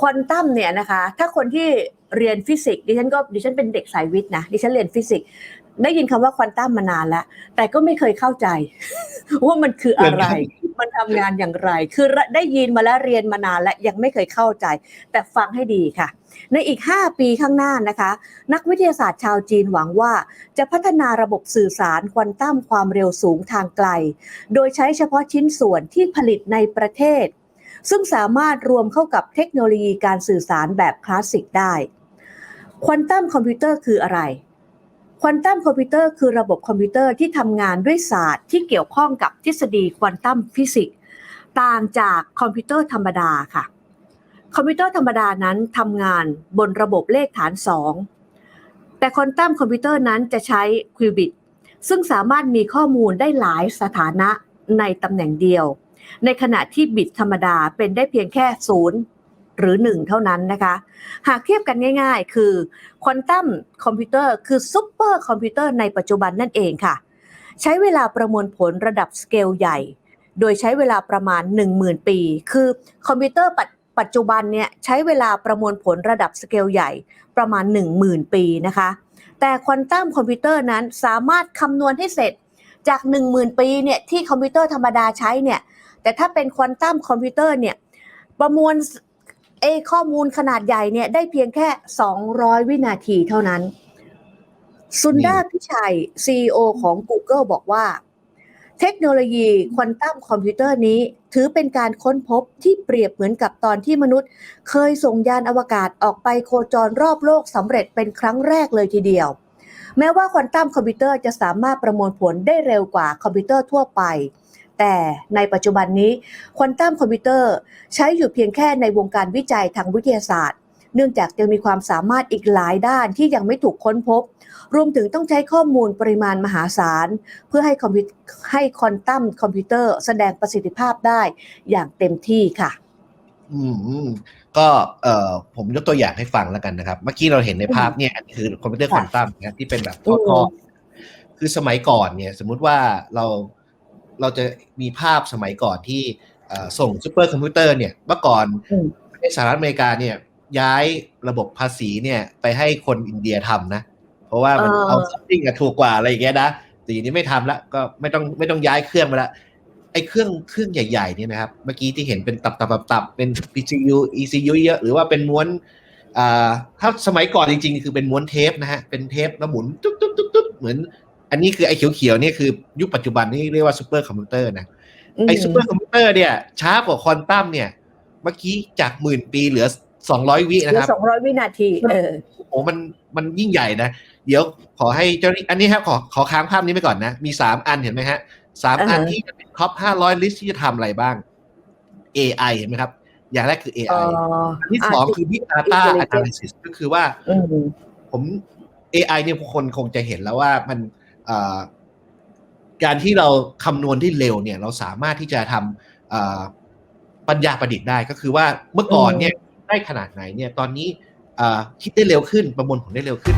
ควอนตัมเนี่ยนะคะ ถ้าคนที่เรียนฟิสิกส์ดิฉันก็ดิฉันเป็นเด็กสายวิทย์นะดิฉันเรียนฟิสิกส์ได้ยินคำว่าควอนตัมมานานแล้ว แต่ก็ไม่เคยเข้าใจ ว่ามันคืออะไร มันทำงานอย่างไร คือได้ยินมาแล้วเรียนมานานแล้วยังไม่เคยเข้าใจ แต่ฟังให้ดีค่ะ ในอีก 5 ปีข้างหน้านะคะ นักวิทยาศาสตร์ชาวจีนหวังว่า จะพัฒนาระบบสื่อสารควอนตัมความเร็วสูงทางไกล โดยใช้เฉพาะชิ้นส่วนที่ผลิตในประเทศ ซึ่งสามารถรวมเข้ากับเทคโนโลยีการสื่อสารแบบคลาสสิกได้ ควอนตัมคอมพิวเตอร์คืออะไร ควอนตัมคอมพิวเตอร์คือระบบคอมพิวเตอร์ที่ทำงานด้วยศาสตร์ที่เกี่ยวข้องกับทฤษฎีควอนตัมฟิสิกส์ต่างจากคอมพิวเตอร์ธรรมดาค่ะ คอมพิวเตอร์ธรรมดานั้นทำงานบนระบบเลขฐาน 2 แต่ควอนตัมคอมพิวเตอร์นั้นจะใช้คิวบิตซึ่งสามารถมีข้อมูลได้หลายสถานะในตำแหน่งเดียว ในขณะที่บิตธรรมดาเป็นได้เพียงแค่0หรือ 1 เท่านั้นนะคะ หากเทียบกันง่ายๆ คือควอนตัมคอมพิวเตอร์คือซุปเปอร์คอมพิวเตอร์ในปัจจุบันนั่นเองค่ะ ใช้เวลาประมวลผลระดับสเกลใหญ่ โดยใช้เวลาประมาณ 10,000 ปี คือคอมพิวเตอร์ปัจปัจจุบันเนี่ยใช้เวลาประมวลผลระดับสเกลใหญ่ประมาณ 10,000 ปีนะคะ แต่ควอนตัมคอมพิวเตอร์นั้นสามารถคำนวณให้เสร็จจาก 10,000 ปีเนี่ยที่คอมพิวเตอร์ธรรมดาใช้เนี่ย แต่ถ้าเป็นควอนตัมคอมพิวเตอร์เนี่ยประมวลเอข้อมูลขนาดใหญ่เนี่ยได้เพียงแค่ 200 วินาทีเท่านั้น ซุนดาพิชัย CEO ของ Google บอกว่า เทคโนโลยีควอนตัมคอมพิวเตอร์นี้ ถือเป็นการค้นพบที่เปรียบเหมือนกับตอนที่มนุษย์ เคยส่งยานอวกาศออกไปโคจรรอบโลกสำเร็จเป็นครั้งแรกเลยทีเดียว แม้ว่าควอนตัมคอมพิวเตอร์จะสามารถประมวลผลได้เร็วกว่าคอมพิวเตอร์ทั่วไป แต่ในปัจจุบันนี้ควอนตัมคอมพิวเตอร์ใช้อยู่เพียงแค่ในวงการวิจัยทางวิทยาศาสตร์ เนื่องจากยังมีความสามารถอีกหลายด้านที่ยังไม่ถูกค้นพบ รวมถึงต้องใช้ข้อมูลปริมาณมหาศาล เพื่อให้คอมพิวให้ควอนตัมคอมพิวเตอร์แสดงประสิทธิภาพได้อย่างเต็มที่ค่ะ อืมก็เอ่อผมยกตัวอย่างให้ฟังแล้วกันนะครับ เมื่อกี้เราเห็นในภาพเนี่ยคือคอมพิวเตอร์ควอนตัมนะที่เป็นแบบทอือคือสมัยก่อนเนี่ย สมมุติว่าเรา เราจะมีภาพสมัยก่อนที่เอ่อส่งซูเปอร์คอมพิวเตอร์เนี่ยเมื่อก่อนอืมประเทศสหรัฐอเมริกาเนี่ยย้ายระบบภาษีเนี่ยไปให้คนอินเดียทำนะ เพราะว่ามันเออเอาซัมติ้งอะถูกกว่าอะไรอย่างเงี้ยนะแต่ทีนี้ไม่ทำละก็ไม่ต้องไม่ต้องย้ายเครื่องมาละไอ้เครื่องเครื่องใหญ่ๆเนี่ยนะครับ เมื่อกี้ที่เห็นเป็นตับตับตับตับเป็น PCU ECU เยอะหรือว่าเป็นม้วนอ่าถ้าสมัยก่อนจริงๆ คือเป็นม้วนเทปนะฮะ เป็นเทปแล้วหมุนตุ๊บตุ๊บตุ๊บตุ๊บเหมือน อันนี้คือไอ้เขียวๆเนี่ยคือยุคปัจจุบันนี่เรียกว่าซูเปอร์คอมพิวเตอร์นะไอ้ซูเปอร์คอมพิวเตอร์เนี่ยช้ากว่าควอนตัมเนี่ย เมื่อกี้จากหมื่นปีเหลือสองร้อยวิเหนะลืคอรับสองร้อยวินาที เออโอ้มันมันยิ่งใหญ่นะ เดี๋ยวขอให้เจ้าหน้าที่อันนี้ครับขอขอค้างภาพนี้ไปก่อนนะ มีสามอันเห็นไหมฮะสามอ่าฮะอันที่จะเป็นท็อปห้าร้อยลิสที่จะทำอะไรบ้าง AI เห็นไหมครับ อย่างแรกคืออ๋อ AI อันที่สองคือ Big Data Intelligence Analysis ก็คือว่าอืมผม AI เนี่ยคนคงจะเห็นแล้วว่ามันเอ่อ การที่เราคำนวณได้เร็วเนี่ย เราสามารถที่จะทำเอ่อปัญญาประดิษฐ์ได้ก็คือว่าเมื่อก่อนเนี่ยได้ขนาดไหนเนี่ยตอนนี้เอ่อคิดได้เร็วขึ้นประมวลผลได้เร็วขึ้น